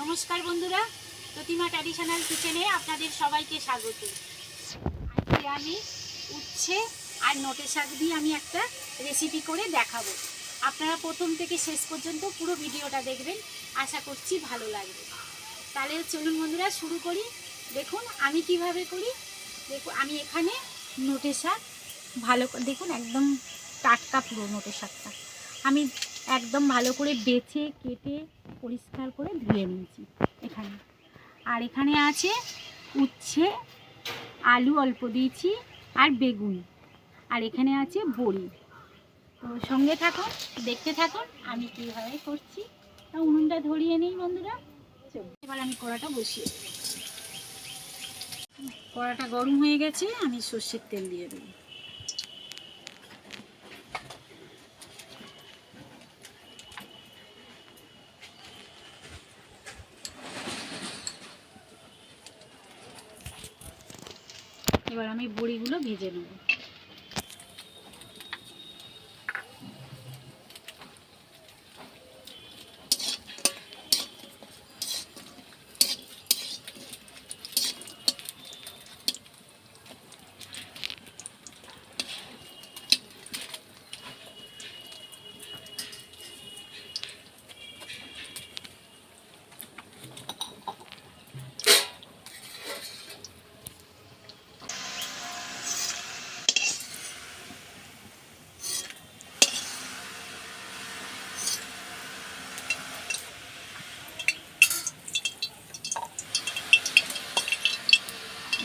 নমস্কার বন্ধুরা, প্রতিমা ট্র্যাডিশনাল কিচেনে আপনাদের সবাইকে স্বাগত। আজকে আমি উচ্ছে আর নোটে শাক দিয়ে আমি একটা রেসিপি করে দেখাবো। আপনারা প্রথম থেকে শেষ পর্যন্ত পুরো ভিডিওটা দেখবেন, আশা করছি ভালো লাগবে। তাহলে চলুন বন্ধুরা, শুরু করি। দেখুন, আমি কীভাবে করি। দেখুন আমি এখানে নোটে শাক ভালো দেখুন, একদম টাটকা পুরো নোটে শাকটা। আমি একদম ভালো করে বেছে, কেটে, পরিষ্কার করে ধুয়ে নিয়েছি এখানে। আর এখানে আছে উচ্ছে, আলু অল্প দিয়েছি আর বেগুন। আর এখানে আছে বড়ি। তো সঙ্গে থাকুন, দেখতে থাকুন, আমি কীভাবে করছি। তা উনুনটা ধরিয়ে নিই বন্ধুরা। এবার আমি কড়াটা বসিয়ে। কড়াটা গরম হয়ে গেছে, আমি সর্ষের তেল দিয়ে দেবো। এবার আমি বড়িগুলো ভেজে নেব।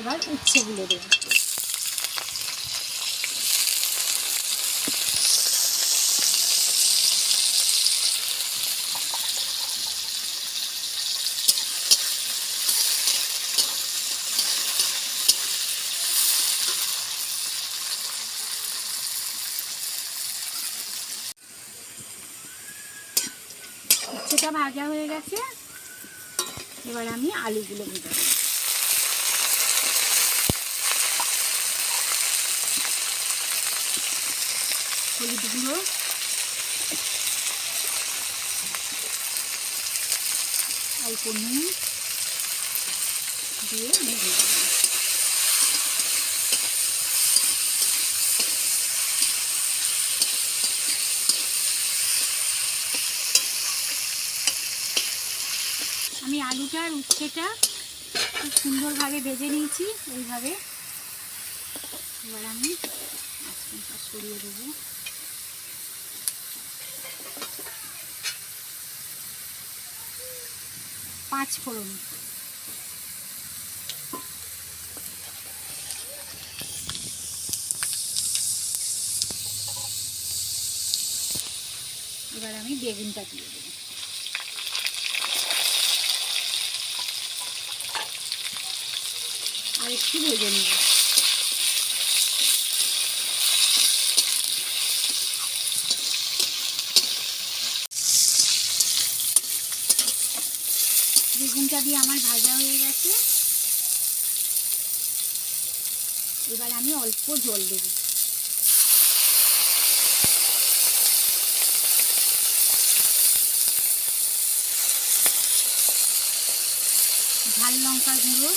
এবার উচ্ছেগুলো দেবো উচ্ছেটা ভাজা হয়ে গেছে। এবার আমি আলুগুলো ভেজে দেবো হলুদ গুঁড়ো অল্প নুন দিয়ে দেবো। আমি আলুটা আর উচ্ছেটা খুব সুন্দরভাবে ভেজে নিয়েছি, এইভাবে। এবার আমি সরিয়ে দেবো। পাঁচ ফোড়ন। এবার আমি বেগুনটা দিয়ে দেবো। আর একটু ভেজে নেব। বেগুনটা দিয়ে আমার ভাজা হয়ে গেছে। এবার আমি অল্প জল দেব। ঝাল লঙ্কা গুঁড়ো।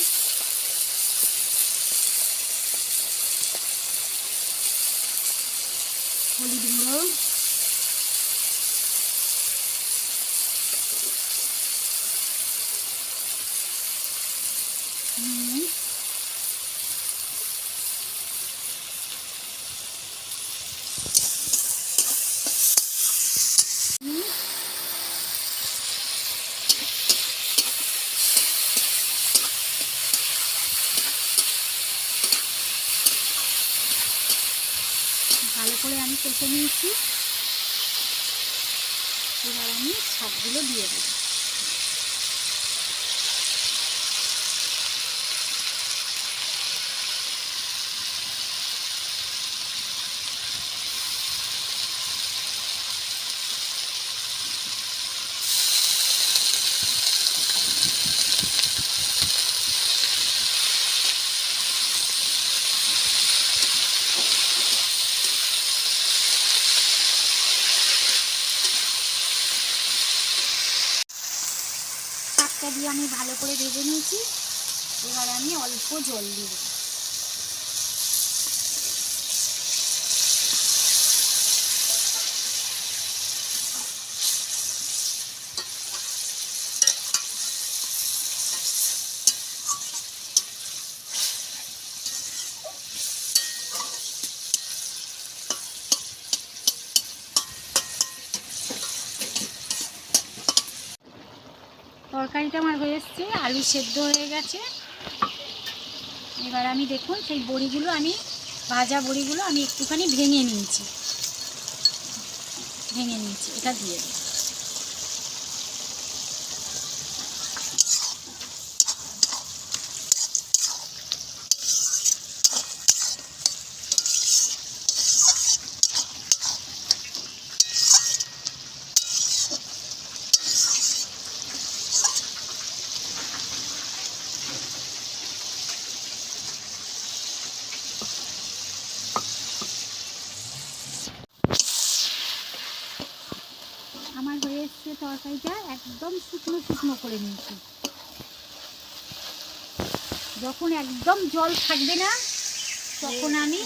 হলুদ গুঁড়ো। ভালো করে আমি কষে নিয়েছি। এবার আমি শাকগুলো দিয়ে দেবো। শাকটা দিয়ে আমি ভালো করে ভেজে নিয়েছি। এবার আমি অল্প জল দেব। তরকারিটা আমার হয়ে এসছে, আলু সেদ্ধ হয়ে গেছে এবার আমি দেখুন সেই বড়িগুলো, আমি ভাজা বড়িগুলো আমি একটুখানি ভেঙে নিয়েছি ভেঙে নিয়েছি, এটা দিয়ে দিই। আমার হয়ে এসছে তরকারিটা একদম শুকনো শুকনো করে নিয়েছি। যখন একদম জল থাকবে না, তখন আমি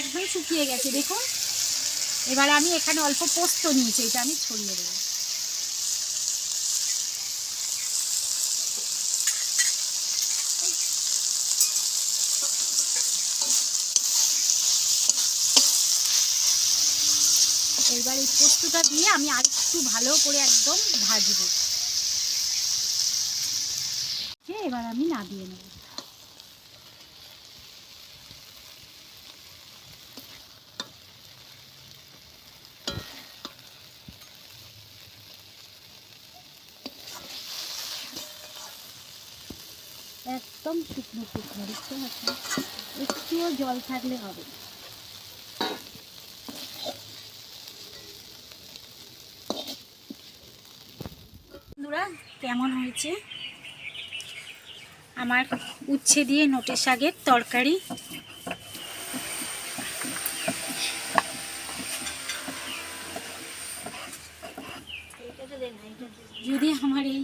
একদম শুকিয়ে গেছে, দেখুন। এবার আমি এখানে অল্প পোস্ত নিয়েছি, এটা আমি ছড়িয়ে দেবো। এবার এই পোস্তটা দিয়ে আমি আরেকটু ভালো করে একদম ভাজবো। এবার আমি নামিয়ে নেব। একদম শুকনো শুকনো, দেখতে পাচ্ছেন? একটুও জল থাকলে হবে না। বন্ধুরা কেমন হয়েছে? আমার উচ্ছে দিয়ে নোটে শাকের তরকারি। যদি আমার এই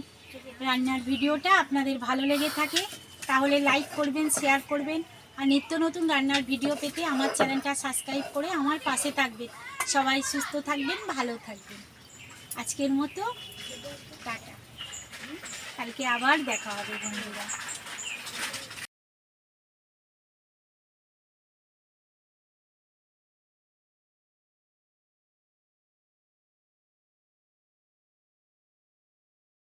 রান্নার ভিডিওটা আপনাদের ভালো লেগে থাকে, তাহলে লাইক করবেন শেয়ার করবেন, আর নিত্য নতুন রান্নার ভিডিও পেতে আমার চ্যানেলটা সাবস্ক্রাইব করে আমার পাশে থাকবেন। সবাই সুস্থ থাকবেন, ভালো থাকবেন। আজকের মতো, টাটা। কালকে আবার দেখা হবে বন্ধুরা।